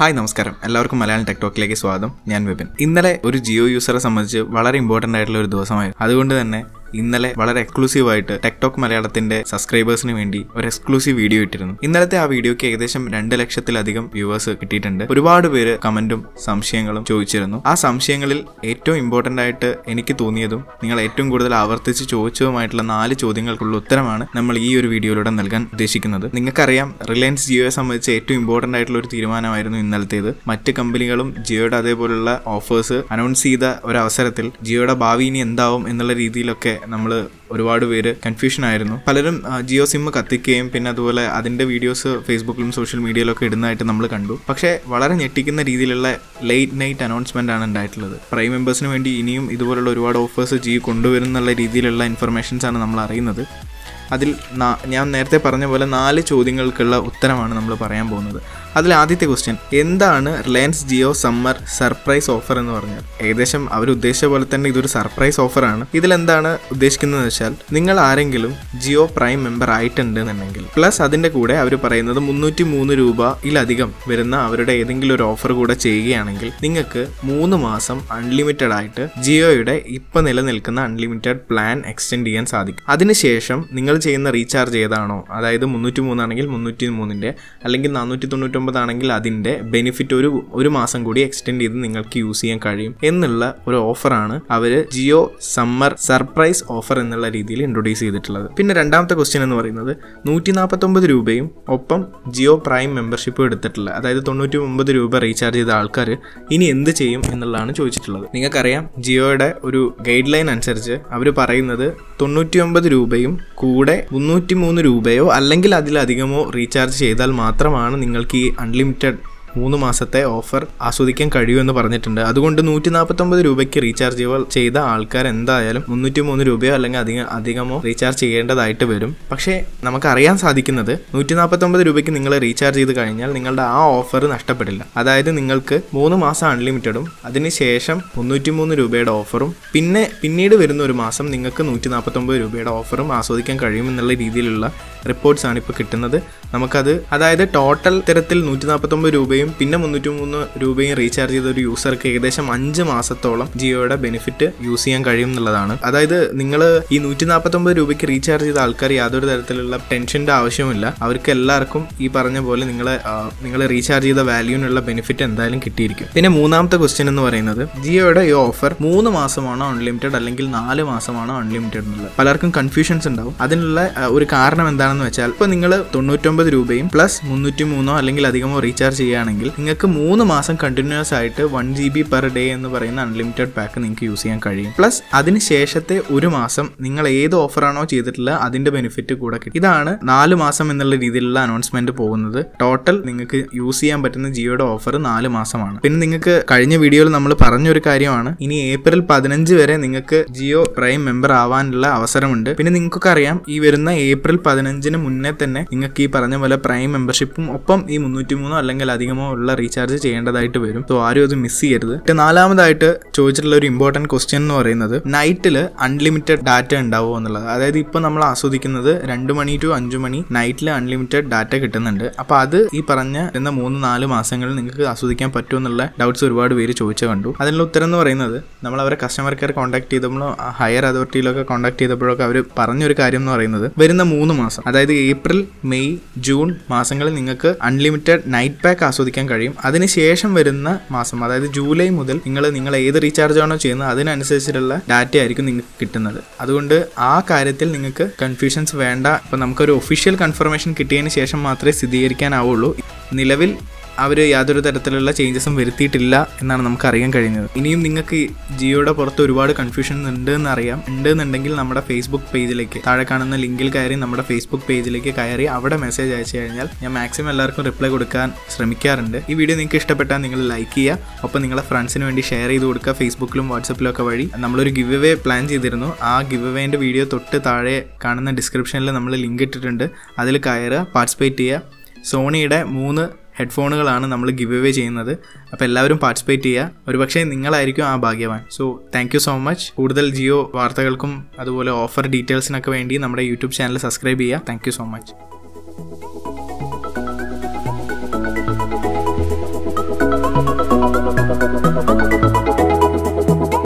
Hi നമസ്കാരം. എല്ലാവർക്കും മലയാളം ടെക്ടോക്കിലേക്ക് സ്വാഗതം. ഞാൻ വിപിൻ. ഇന്നലെ ഒരു ജിയോ യൂസറെ സംബന്ധിച്ച് വളരെ ഇമ്പോർട്ടന്റ് ആയിട്ടുള്ള ഒരു ദിവസമായിരുന്നു. അതുകൊണ്ട് തന്നെ ഇന്നലെ വളരെ എക്സ്ക്ലൂസീവ് ആയിട്ട് ടെക്ടോക്ക് മലയാളത്തിന്റെ സബ്സ്ക്രൈബേഴ്സിന് വേണ്ടി ഒരു എക്സ്ക്ലൂസീവ് വീഡിയോ ഇട്ടിരുന്നു. ഇന്നലത്തെ ആ വീഡിയോക്ക് ഏകദേശം രണ്ട് ലക്ഷത്തിലധികം വ്യൂവേഴ്സ് കിട്ടിയിട്ടുണ്ട്. ഒരുപാട് പേര് കമന്റും സംശയങ്ങളും ചോദിച്ചിരുന്നു. ആ സംശയങ്ങളിൽ ഏറ്റവും ഇമ്പോർട്ടന്റ് ആയിട്ട് എനിക്ക് തോന്നിയതും നിങ്ങൾ ഏറ്റവും കൂടുതൽ ആവർത്തിച്ച് ചോദിച്ചതുമായിട്ടുള്ള നാല് ചോദ്യങ്ങൾക്കുള്ള ഉത്തരമാണ് നമ്മൾ ഈ ഒരു വീഡിയോയിലൂടെ നൽകാൻ ഉദ്ദേശിക്കുന്നത്. നിങ്ങൾക്കറിയാം റിലയൻസ് ജിയോയെ സംബന്ധിച്ച് ഏറ്റവും ഇമ്പോർട്ടന്റ് ആയിട്ടുള്ള ഒരു തീരുമാനമായിരുന്നു ഇന്നലത്തേത്. മറ്റ് കമ്പനികളും ജിയോയുടെ അതേപോലുള്ള ഓഫേഴ്സ് അനൗൺസ് ചെയ്ത ഒരു അവസരത്തിൽ ജിയോയുടെ ഭാവി ഇനി എന്താവും എന്നുള്ള രീതിയിലൊക്കെ നമ്മൾ ഒരുപാട് പേര് കൺഫ്യൂഷൻ ആയിരുന്നു. പലരും ജിയോ സിം കത്തിക്കുകയും പിന്നെ അതുപോലെ അതിന്റെ വീഡിയോസ് ഫേസ്ബുക്കിലും സോഷ്യൽ മീഡിയയിലൊക്കെ ഇടുന്നതായിട്ട് നമ്മൾ കണ്ടു. പക്ഷേ വളരെ ഞെട്ടിക്കുന്ന രീതിയിലുള്ള ലേറ്റ് നൈറ്റ് അനൗൺസ്മെന്റ് ആണ് ഉണ്ടായിട്ടുള്ളത്. പ്രൈം മെമ്പേഴ്സിന് വേണ്ടി ഇനിയും ഇതുപോലുള്ള ഒരുപാട് ഓഫേഴ്സ് ജിയോ കൊണ്ടുവരുന്നുള്ള രീതിയിലുള്ള ഇൻഫർമേഷൻസ് ആണ് നമ്മൾ അറിയുന്നത് അതിൽ ഞാൻ നേരത്തെ പറഞ്ഞ പോലെ നാല് ചോദ്യങ്ങൾക്കുള്ള ഉത്തരമാണ് നമ്മൾ പറയാൻ പോകുന്നത്. അതിൽ ആദ്യത്തെ ക്വസ്റ്റ്യൻ എന്താണ് Reliance Jio summer surprise offer എന്ന് പറഞ്ഞാൽ? ഏകദേശം അവർ ഉദ്ദേശിച്ച പോലെ തന്നെ ഇതൊരു സർപ്രൈസ് ഓഫറാണ് ഇതിലെന്താണ് ഉദ്ദേശിക്കുന്നത് വെച്ചാൽ നിങ്ങൾ ആരെങ്കിലും ജിയോ പ്രൈം മെമ്പർ ആയിട്ടുണ്ട് എന്നുണ്ടെങ്കിൽ പ്ലസ് അതിന്റെ കൂടെ അവർ പറയുന്നത് മുന്നൂറ്റി മൂന്ന് രൂപയിലധികം വരുന്ന അവരുടെ ഏതെങ്കിലും ഒരു ഓഫർ കൂടെ ചെയ്യുകയാണെങ്കിൽ നിങ്ങൾക്ക് മൂന്ന് മാസം അൺലിമിറ്റഡ് ആയിട്ട് ജിയോയുടെ ഇപ്പൊ നിലനിൽക്കുന്ന അൺലിമിറ്റഡ് പ്ലാൻ എക്സ്റ്റെൻഡ് ചെയ്യാൻ സാധിക്കും. അതിനുശേഷം നിങ്ങൾ ചെയ്യുന്ന റീചാർജ് ഏതാണോ അതായത് മുന്നൂറ്റി മൂന്നാണെങ്കിൽ മുന്നൂറ്റി മൂന്നിന്റെ അല്ലെങ്കിൽ നാനൂറ്റി ആണെങ്കിൽ അതിന്റെ ബെനിഫിറ്റ് ഒരു ഒരു മാസം കൂടി എക്സ്റ്റെൻഡ് ചെയ്ത് നിങ്ങൾക്ക് യൂസ് ചെയ്യാൻ കഴിയും എന്നുള്ള ഒരു ഓഫറാണ് അവർ ജിയോ സമ്മർ സർപ്രൈസ് ഓഫർ എന്നുള്ള രീതിയിൽ ഇൻട്രൊഡ്യൂസ് ചെയ്തിട്ടുള്ളത്. പിന്നെ രണ്ടാമത്തെ ക്വസ്റ്റ്യൻ എന്ന് പറയുന്നത് നൂറ്റി നാൽപ്പത്തൊമ്പത് രൂപയും ഒപ്പം ജിയോ പ്രൈം മെമ്പർഷിപ്പും എടുത്തിട്ടുള്ള അതായത് തൊണ്ണൂറ്റി ഒമ്പത് രൂപ റീചാർജ് ചെയ്ത ആൾക്കാർ ഇനി എന്ത് ചെയ്യും എന്നുള്ളതാണ് ചോദിച്ചിട്ടുള്ളത്. നിങ്ങൾക്കറിയാം ജിയോയുടെ ഒരു ഗൈഡ് ലൈൻ അനുസരിച്ച് അവർ പറയുന്നത് തൊണ്ണൂറ്റി ഒമ്പത് രൂപയും കൂടെ മുന്നൂറ്റി മൂന്ന് രൂപയോ അല്ലെങ്കിൽ അതിലധികമോ റീചാർജ് ചെയ്താൽ മാത്രമാണ് നിങ്ങൾക്ക് ഈ അൺലിമിറ്റഡ് മൂന്ന് മാസത്തെ ഓഫർ ആസ്വദിക്കാൻ എന്ന് പറഞ്ഞിട്ടുണ്ട്. അതുകൊണ്ട് നൂറ്റി നാൽപ്പത്തൊമ്പത് രൂപയ്ക്ക് റീചാർജ് ചെയ്ത ആൾക്കാർ എന്തായാലും മുന്നൂറ്റി മൂന്ന് രൂപയോ അല്ലെങ്കിൽ അധികം അധികമോ റീചാർജ് ചെയ്യേണ്ടതായിട്ട് വരും. പക്ഷേ നമുക്കറിയാൻ സാധിക്കുന്നത് നൂറ്റി നാൽപ്പത്തൊമ്പത് രൂപയ്ക്ക് നിങ്ങൾ റീചാർജ് ചെയ്ത് കഴിഞ്ഞാൽ നിങ്ങളുടെ ആ ഓഫർ നഷ്ടപ്പെടില്ല. അതായത് നിങ്ങൾക്ക് മൂന്ന് മാസം അൺലിമിറ്റഡും അതിനുശേഷം മുന്നൂറ്റി മൂന്ന് രൂപയുടെ ഓഫറും പിന്നെ പിന്നീട് വരുന്ന ഒരു മാസം നിങ്ങൾക്ക് നൂറ്റി നാൽപ്പത്തൊമ്പത് രൂപയുടെ ഓഫറും ആസ്വദിക്കാൻ കഴിയുമെന്നുള്ള രീതിയിലുള്ള റിപ്പോർട്ട്സ് ആണ് ഇപ്പോൾ കിട്ടുന്നത്. നമുക്കത് അതായത് ടോട്ടൽ തരത്തിൽ നൂറ്റി നാൽപ്പത്തൊമ്പത് രൂപയും പിന്നെ മുന്നൂറ്റി മൂന്ന് രൂപയും റീചാർജ് ചെയ്ത ഒരു യൂസർക്ക് ഏകദേശം അഞ്ച് മാസത്തോളം ജിയോയുടെ ബെനിഫിറ്റ് യൂസ് ചെയ്യാൻ കഴിയും എന്നുള്ളതാണ്. അതായത് നിങ്ങൾ ഈ നൂറ്റി നാൽപ്പത്തൊമ്പത് രൂപയ്ക്ക് റീചാർജ് ചെയ്ത ആൾക്കാർ യാതൊരു തരത്തിലുള്ള ടെൻഷന്റെ ആവശ്യമില്ല അവർക്ക് എല്ലാവർക്കും ഈ പറഞ്ഞ പോലെ നിങ്ങളെ നിങ്ങൾ റീചാർജ് ചെയ്ത വാല്യൂനുള്ള ബെനിഫിറ്റ് എന്തായാലും കിട്ടിയിരിക്കും. പിന്നെ മൂന്നാമത്തെ ക്വസ്റ്റ്യൻ എന്ന് പറയുന്നത് ജിയോയുടെ ഈ ഓഫർ മൂന്ന് മാസമാണോ അൺലിമിറ്റഡ് അല്ലെങ്കിൽ നാല് മാസമാണോ അൺലിമിറ്റഡ് എന്നുള്ളത്? പലർക്കും കൺഫ്യൂഷൻസ് ഉണ്ടാവും. അതിനുള്ള ഒരു കാരണം എന്താണെന്ന് വെച്ചാൽ ഇപ്പോൾ നിങ്ങൾ തൊണ്ണൂറ്റൊമ്പത് രൂപയും പ്ലസ് മുന്നൂറ്റി മൂന്നോ അല്ലെങ്കിൽ അധികമോ റീചാർജ് ചെയ്യുകയാണെങ്കിൽ നിങ്ങൾക്ക് മൂന്ന് മാസം കണ്ടിന്യൂസ് ആയിട്ട് one G B per day എന്ന് പറയുന്ന അൺലിമിറ്റഡ് പാക്ക് നിങ്ങൾക്ക് യൂസ് ചെയ്യാൻ കഴിയും. പ്ലസ് അതിന് ശേഷത്തെ ഒരു മാസം നിങ്ങൾ ഏത് ഓഫറാണോ ചെയ്തിട്ടുള്ള അതിന്റെ ബെനിഫിറ്റ് കൂടെ കിട്ടും. ഇതാണ് നാല് മാസം എന്നുള്ള രീതിയിലുള്ള അനൗൺസ്മെന്റ് പോകുന്നത്. ടോട്ടൽ നിങ്ങൾക്ക് യൂസ് ചെയ്യാൻ പറ്റുന്ന ജിയോയുടെ ഓഫർ നാല് മാസമാണ്. പിന്നെ നിങ്ങൾക്ക് കഴിഞ്ഞ വീഡിയോയിൽ നമ്മൾ പറഞ്ഞൊരു കാര്യമാണ്. ഇനി ഏപ്രിൽ പതിനഞ്ച് വരെ നിങ്ങൾക്ക് ജിയോ പ്രൈം മെമ്പർ ആവാനുള്ള അവസരമുണ്ട്. പിന്നെ നിങ്ങൾക്കൊക്കെ അറിയാം ഈ വരുന്ന ഏപ്രിൽ പതിനഞ്ചിന് മുന്നേ തന്നെ നിങ്ങൾക്ക് ഈ പറഞ്ഞ പോലെ പ്രൈം മെമ്പർഷിപ്പും ഒപ്പം ഈ മുന്നൂറ്റി മൂന്നോ അല്ലെങ്കിൽ അധികമോ ഉള്ള റീചാർജ് ചെയ്യേണ്ടതായിട്ട് വരും. സോ ആരും അത് മിസ് ചെയ്യരുത്. നാലാമതായിട്ട് ചോദിച്ചിട്ടുള്ള ഒരു ഇമ്പോർട്ടന്റ് ക്വസ്റ്റ്യൻ എന്ന് പറയുന്നത് നൈറ്റിൽ അൺലിമിറ്റഡ് ഡാറ്റ ഉണ്ടാവുമോ എന്നുള്ളത്. അതായത് ഇപ്പൊ നമ്മൾ ആസ്വദിക്കുന്നത് രണ്ട് മണി ടു അഞ്ചു മണി നൈറ്റിൽ അൺലിമിറ്റഡ് ഡാറ്റ കിട്ടുന്നുണ്ട്. അപ്പോൾ അത് ഈ പറഞ്ഞ എന്ന മൂന്ന് നാല് മാസങ്ങളിൽ നിങ്ങൾക്ക് ആസ്വദിക്കാൻ പറ്റുമോ എന്നുള്ള ഡൗട്ട്സ് ഒരുപാട് പേര് ചോദിച്ചു കണ്ടു. അതിനുള്ള ഉത്തരം എന്ന് പറയുന്നത് നമ്മൾ അവരെ കസ്റ്റമർ കെയർ കോൺടാക്ട് ചെയ്തപ്പോഴോ ഹയർ അതോറിറ്റിയിലൊക്കെ കോൺടാക്ട് ചെയ്തപ്പോഴൊക്കെ അവർ പറഞ്ഞൊരു കാര്യം എന്ന് പറയുന്നത് വരുന്ന മൂന്ന് മാസം അതായത് ഏപ്രിൽ മെയ് ജൂൺ മാസങ്ങളിൽ നിങ്ങൾക്ക് അൺലിമിറ്റഡ് നൈറ്റ് പാക്ക് ആസ്വദിക്കാൻ കഴിയും. അതിനുശേഷം വരുന്ന മാസം അതായത് ജൂലൈ മുതൽ നിങ്ങൾ നിങ്ങൾ ഏത് റീചാർജ് ആണോ ചെയ്യുന്നത് അതിനനുസരിച്ചിട്ടുള്ള ഡാറ്റ ആയിരിക്കും നിങ്ങൾക്ക് കിട്ടുന്നത്. അതുകൊണ്ട് ആ കാര്യത്തിൽ നിങ്ങൾക്ക് കൺഫ്യൂഷൻസ് വേണ്ട. ഇപ്പം നമുക്കൊരു ഒഫീഷ്യൽ കൺഫർമേഷൻ കിട്ടിയതിന് ശേഷം മാത്രമേ സ്ഥിരീകരിക്കാനാവുള്ളൂ. നിലവിൽ അവർ യാതൊരു തരത്തിലുള്ള ചേഞ്ചസും വരുത്തിയിട്ടില്ല എന്നാണ് നമുക്ക് അറിയാൻ കഴിയുന്നത് ഇനിയും നിങ്ങൾക്ക് ജിയോയുടെ പുറത്ത് ഒരുപാട് കൺഫ്യൂഷൻ ഉണ്ട് എന്ന് അറിയാം. ഉണ്ടെന്നുണ്ടെങ്കിൽ നമ്മുടെ ഫേസ്ബുക്ക് പേജിലേക്ക് താഴെ കാണുന്ന ലിങ്കിൽ കയറി നമ്മുടെ ഫേസ്ബുക്ക് പേജിലേക്ക് കയറി അവിടെ മെസ്സേജ് അയച്ചു കഴിഞ്ഞാൽ ഞാൻ മാക്സിമം എല്ലാവർക്കും റിപ്ലൈ കൊടുക്കാൻ ശ്രമിക്കാറുണ്ട്. ഈ വീഡിയോ നിങ്ങൾക്ക് ഇഷ്ടപ്പെട്ടാൽ നിങ്ങൾ ലൈക്ക് ചെയ്യുക. ഒപ്പം നിങ്ങളുടെ ഫ്രണ്ട്സിന് വേണ്ടി ഷെയർ ചെയ്ത് കൊടുക്കുക. ഫേസ്ബുക്കിലും വാട്സപ്പിലും ഒക്കെ വഴി നമ്മളൊരു ഗിവ് അവേ പ്ലാൻ ചെയ്തിരുന്നു. ആ ഗിവ് അവേന്റെ വീഡിയോ തൊട്ട് താഴെ കാണുന്ന ഡിസ്ക്രിപ്ഷനിൽ നമ്മൾ ലിങ്ക് ഇട്ടിട്ടുണ്ട്. അതിൽ കയറുക പാർട്ടിസിപ്പേറ്റ് ചെയ്യുക. സോണിയുടെ മൂന്ന് ഹെഡ്ഫോണുകളാണ് നമ്മൾ ഗിവ് അവേ ചെയ്യുന്നത്. അപ്പോൾ എല്ലാവരും പാർട്ടിസിപ്പേറ്റ് ചെയ്യുക ഒരുപക്ഷെ നിങ്ങളായിരിക്കും ആ ഭാഗ്യവാൻ. സോ താങ്ക് സോ മച്ച് കൂടുതൽ ജിയോ വാർത്തകൾക്കും അതുപോലെ ഓഫർ ഡീറ്റെയിൽസിനൊക്കെ വേണ്ടി നമ്മുടെ യൂട്യൂബ് ചാനൽ സബ്സ്ക്രൈബ് ചെയ്യുക താങ്ക് സോ മച്ച്